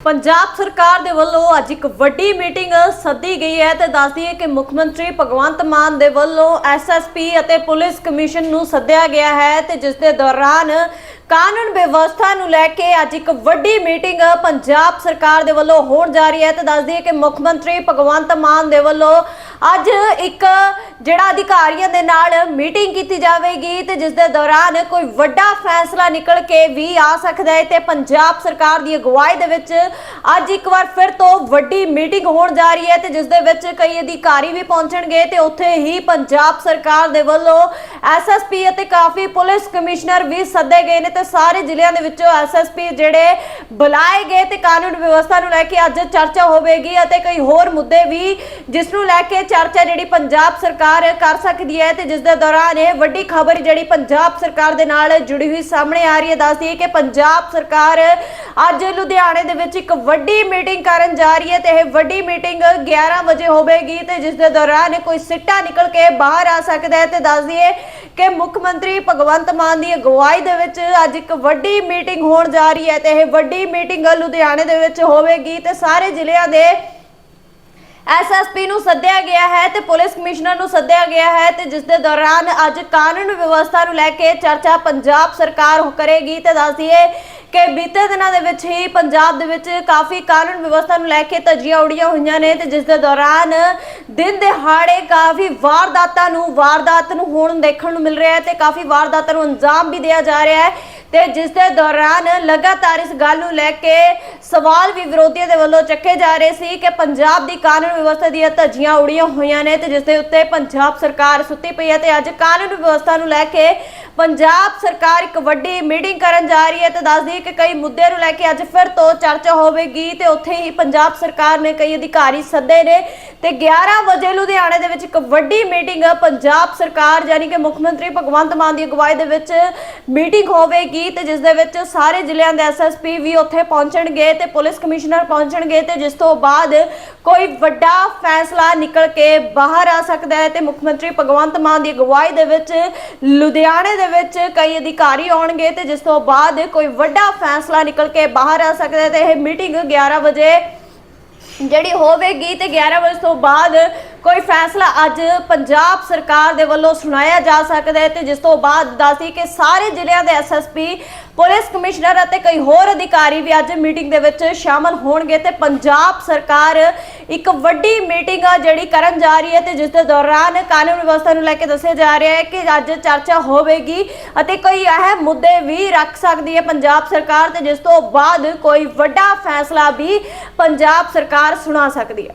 ਪੰਜਾਬ ਸਰਕਾਰ ਦੇ ਵੱਲੋਂ ਅੱਜ ਇੱਕ ਵੱਡੀ ਮੀਟਿੰਗ ਸੱਦੀ ਗਈ ਹੈ ਤੇ ਦੱਸਦੀ ਹੈ ਕਿ ਮੁੱਖ ਮੰਤਰੀ ਭਗਵੰਤ ਮਾਨ ਦੇ ਵੱਲੋਂ ਐਸਐਸਪੀ ਅਤੇ ਪੁਲਿਸ ਕਮਿਸ਼ਨ ਨੂੰ ਸੱਦਿਆ ਗਿਆ ਹੈ ਤੇ ਜਿਸ ਦੇ ਦੌਰਾਨ ਕਾਨੂੰਨ ਵਿਵਸਥਾ ਨੂੰ ਲੈ ਕੇ ਅੱਜ ਇੱਕ ਵੱਡੀ ਮੀਟਿੰਗ ਪੰਜਾਬ ਸਰਕਾਰ ਦੇ ਵੱਲੋਂ ਹੋਣ ਜਾ ਰਹੀ ਹੈ ਤੇ ਦੱਸਦੀ ਹੈ ਕਿ ਮੁੱਖ ਮੰਤਰੀ ਭਗਵੰਤ ਮਾਨ ਦੇ ਵੱਲੋਂ ਅੱਜ ਇੱਕ ਜਿਹੜਾ ਅਧਿਕਾਰੀਆਂ ਦੇ ਨਾਲ ਮੀਟਿੰਗ ਕੀਤੀ ਜਾਵੇਗੀ ਤੇ ਜਿਸ ਦੇ ਦੌਰਾਨ ਕੋਈ ਵੱਡਾ ਫੈਸਲਾ ਨਿਕਲ ਕੇ ਵੀ ਆ ਸਕਦਾ ਹੈ ਤੇ ਪੰਜਾਬ ਸਰਕਾਰ ਦੀ ਅਗਵਾਈ ਦੇ ਵਿੱਚ ਅੱਜ ਇੱਕ ਵਾਰ ਫਿਰ ਤੋਂ ਵੱਡੀ ਮੀਟਿੰਗ ਹੋਣ ਜਾ ਰਹੀ ਹੈ ਤੇ ਜਿਸ ਦੇ ਵਿੱਚ ਕਈ ਅਧਿਕਾਰੀ ਵੀ ਪਹੁੰਚਣਗੇ ਤੇ ਉੱਥੇ ਹੀ ਪੰਜਾਬ ਸਰਕਾਰ ਦੇ ਵੱਲੋਂ ਐਸਐਸਪੀ ਅਤੇ ਕਾਫੀ ਪੁਲਿਸ ਕਮਿਸ਼ਨਰ ਵੀ ਸੱਦੇ ਗਏ ਨੇ ਤੇ ਸਾਰੇ ਜ਼ਿਲ੍ਹਿਆਂ ਦੇ ਵਿੱਚੋਂ ਐਸਐਸਪੀ ਜਿਹੜੇ ਬੁਲਾਏ ਗਏ ਤੇ ਕਾਨੂੰਨ ਵਿਵਸਥਾ ਨੂੰ ਲੈ ਕੇ ਅੱਜ ਚਰਚਾ ਹੋਵੇਗੀ ਅਤੇ ਕਈ ਹੋਰ ਮੁੱਦੇ ਵੀ ਜਿਸ ਨੂੰ ਲੈ ਕੇ ਚਰਚਾ ਜਿਹੜੀ ਪੰਜਾਬ ਸਰਕਾਰ ਕਰ ਸਕਦੀ ਹੈ ਤੇ ਜਿਸ ਦੇ ਦੌਰਾਨ ਇਹ ਵੱਡੀ ਖਬਰ ਜਿਹੜੀ ਪੰਜਾਬ ਸਰਕਾਰ ਦੇ ਨਾਲ ਜੁੜੀ ਹੋਈ ਸਾਹਮਣੇ ਆ ਰਹੀ ਹੈ, ਦੱਸਦੀ ਹੈ ਕਿ ਪੰਜਾਬ ਸਰਕਾਰ ਅੱਜ ਲੁਧਿਆਣੇ ਦੇ ਵਿੱਚ ਇੱਕ ਵੱਡੀ ਮੀਟਿੰਗ ਕਰਨ ਜਾ ਰਹੀ ਹੈ ਤੇ ਇਹ ਵੱਡੀ ਮੀਟਿੰਗ 11 ਵਜੇ ਹੋਵੇਗੀ ਤੇ ਜਿਸ ਦੇ ਦੌਰਾਨ ਕੋਈ ਸਿੱਟਾ ਨਿਕਲ ਕੇ ਬਾਹਰ ਆ ਸਕਦਾ ਹੈ ਤੇ ਦੱਸ ਦਈਏ ਕਿ ਮੁੱਖ ਮੰਤਰੀ ਭਗਵੰਤ ਮਾਨ ਦੀ ਅਗਵਾਈ ਦੇ ਵਿੱਚ ਅੱਜ ਇੱਕ ਵੱਡੀ ਮੀਟਿੰਗ ਹੋਣ ਜਾ ਰਹੀ ਹੈ ਤੇ ਇਹ ਵੱਡੀ ਮੀਟਿੰਗ ਲੁਧਿਆਣੇ ਦੇ ਵਿੱਚ ਹੋਵੇਗੀ ਤੇ ਸਾਰੇ ਜ਼ਿਲ੍ਹਿਆਂ ਦੇ ਐਸਐਸਪੀ ਨੂੰ ਸੱਦਿਆ ਗਿਆ ਹੈ ਤੇ ਪੁਲਿਸ ਕਮਿਸ਼ਨਰ ਨੂੰ ਸੱਦਿਆ ਗਿਆ ਹੈ ਤੇ ਜਿਸ ਦੇ ਦੌਰਾਨ ਅੱਜ ਕਾਨੂੰਨ ਵਿਵਸਥਾ ਨੂੰ ਲੈ ਕੇ ਚਰਚਾ ਪੰਜਾਬ ਸਰਕਾਰ ਕਰੇਗੀ ਤੇ ਦੱਸ ਦਈਏ ਕਿ ਬੀਤੇ ਦਿਨਾਂ ਦੇ ਵਿੱਚ ਹੀ ਪੰਜਾਬ ਦੇ ਵਿੱਚ ਕਾਫੀ ਕਾਨੂੰਨ ਵਿਵਸਥਾ ਨੂੰ ਲੈ ਕੇ ਧੱਜੀਆਂ ਉੜੀਆਂ ਹੋਈਆਂ ਨੇ ਤੇ ਜਿਸ ਦੇ ਦੌਰਾਨ ਦਿਨ ਦਿਹਾੜੇ ਕਾਫੀ ਵਾਰਦਾਤਾਂ ਨੂੰ ਵਾਰਦਾਤ ਨੂੰ ਹੋਣ ਦੇਖਣ ਨੂੰ ਮਿਲ ਰਿਹਾ ਹੈ ਤੇ ਕਾਫੀ ਵਾਰਦਾਤਾਂ ਨੂੰ ਅੰਜਾਮ ਵੀ ਦਿਆ ਜਾ ਰਿਹਾ ਹੈ। ਤੇ ਜਿਸ ਦੇ ਦੌਰਾਨ ਲਗਾਤਾਰ ਇਸ ਗੱਲ ਨੂੰ ਲੈ ਕੇ ਸਵਾਲ ਵੀ ਵਿਰੋਧੀਆਂ ਦੇ ਵੱਲੋਂ ਚੱਕੇ ਜਾ ਰਹੇ ਸੀ ਕਿ ਪੰਜਾਬ ਦੀ ਕਾਨੂੰਨ ਵਿਵਸਥਾ ਦੀਆਂ ਧੱਜੀਆਂ ਉੜੀਆਂ ਹੋਈਆਂ ਨੇ ਤੇ ਜਿਸ ਦੇ ਉੱਤੇ ਪੰਜਾਬ ਸਰਕਾਰ ਸੁੱਤੀ ਪਈ ਹੈ ਤੇ ਅੱਜ ਕਾਨੂੰਨ ਵਿਵਸਥਾ ਨੂੰ ਲੈ ਕੇ ਪੰਜਾਬ ਸਰਕਾਰ ਇੱਕ ਵੱਡੀ ਮੀਟਿੰਗ ਕਰਨ ਜਾ ਰਹੀ ਹੈ ਤੇ ਦੱਸਦੀ ਹੈ ਕਿ ਕਈ ਮੁੱਦੇ ਨੂੰ ਲੈ ਕੇ ਅੱਜ ਫਿਰ ਤੋਂ ਚਰਚਾ ਹੋਵੇਗੀ ਤੇ ਉੱਥੇ ਹੀ ਪੰਜਾਬ ਸਰਕਾਰ ਨੇ ਕਈ ਅਧਿਕਾਰੀ ਸੱਦੇ ਨੇ ਤੇ 11 ਵਜੇ ਲੁਧਿਆਣੇ ਦੇ ਵਿੱਚ ਇੱਕ ਵੱਡੀ ਮੀਟਿੰਗ ਪੰਜਾਬ ਸਰਕਾਰ ਯਾਨੀ ਕਿ ਮੁੱਖ ਮੰਤਰੀ ਭਗਵੰਤ ਮਾਨ ਦੀ ਅਗਵਾਈ ਦੇ ਵਿੱਚ ਮੀਟਿੰਗ ਹੋਵੇਗੀ ਤੇ ਜਿਸ ਦੇ ਵਿੱਚ ਸਾਰੇ ਜ਼ਿਲ੍ਹਿਆਂ ਦੇ ਐਸਐਸਪੀ ਵੀ ਉੱਥੇ ਪਹੁੰਚਣਗੇ ਤੇ ਪੁਲਿਸ ਕਮਿਸ਼ਨਰ ਪਹੁੰਚਣਗੇ ਤੇ ਜਿਸ ਤੋਂ ਬਾਅਦ ਕੋਈ ਵੱਡਾ ਫੈਸਲਾ ਨਿਕਲ ਕੇ ਬਾਹਰ ਆ ਸਕਦਾ ਹੈ ਤੇ ਮੁੱਖ ਮੰਤਰੀ ਭਗਵੰਤ ਮਾਨ ਦੀ ਅਗਵਾਈ ਦੇ ਵਿੱਚ ਲੁਧਿਆਣੇ ਦੇ ਵਿੱਚ ਕਈ ਅਧਿਕਾਰੀ ਆਉਣਗੇ ਤੇ ਜਿਸ ਤੋਂ ਬਾਅਦ ਕੋਈ ਵੱਡਾ ਫੈਸਲਾ ਨਿਕਲ ਕੇ ਬਾਹਰ ਆ ਸਕਦਾ ਹੈ ਤੇ ਇਹ ਮੀਟਿੰਗ 11 ਵਜੇ ਜਿਹੜੀ ਹੋਵੇਗੀ ਤੇ 11 ਵਜੇ ਤੋਂ ਬਾਅਦ ਕੋਈ ਫੈਸਲਾ ਅੱਜ ਪੰਜਾਬ ਸਰਕਾਰ ਦੇ ਵੱਲੋਂ ਸੁਣਾਇਆ ਜਾ ਸਕਦਾ ਹੈ ਤੇ ਜਿਸ ਤੋਂ ਬਾਅਦ ਦੱਸਦੀ ਕਿ ਸਾਰੇ ਜ਼ਿਲ੍ਹਿਆਂ ਦੇ ਐਸਐਸਪੀ ਪੁਲਿਸ ਕਮਿਸ਼ਨਰ ਅਤੇ ਕਈ ਹੋਰ ਅਧਿਕਾਰੀ ਵੀ ਅੱਜ ਮੀਟਿੰਗ ਦੇ ਵਿੱਚ ਸ਼ਾਮਲ ਹੋਣਗੇ ਤੇ ਪੰਜਾਬ ਸਰਕਾਰ ਇੱਕ ਵੱਡੀ ਮੀਟਿੰਗ ਆ ਜਿਹੜੀ ਕਰਨ ਜਾ ਰਹੀ ਹੈ ਤੇ ਜਿਸ ਦੇ ਦੌਰਾਨ ਕਾਨੂੰਨ ਵਿਵਸਥਾ ਨੂੰ ਲੈ ਕੇ ਦੱਸਿਆ ਜਾ ਰਿਹਾ ਹੈ ਕਿ ਅੱਜ ਚਰਚਾ ਹੋਵੇਗੀ ਅਤੇ ਕਈ ਅਹਿਮ ਮੁੱਦੇ ਵੀ ਰੱਖ ਸਕਦੀ ਹੈ ਪੰਜਾਬ ਸਰਕਾਰ ਤੇ ਜਿਸ ਤੋਂ ਬਾਅਦ ਕੋਈ ਵੱਡਾ ਫੈਸਲਾ ਵੀ ਪੰਜਾਬ ਸਰਕਾਰ ਸੁਣਾ ਸਕਦੀ ਹੈ।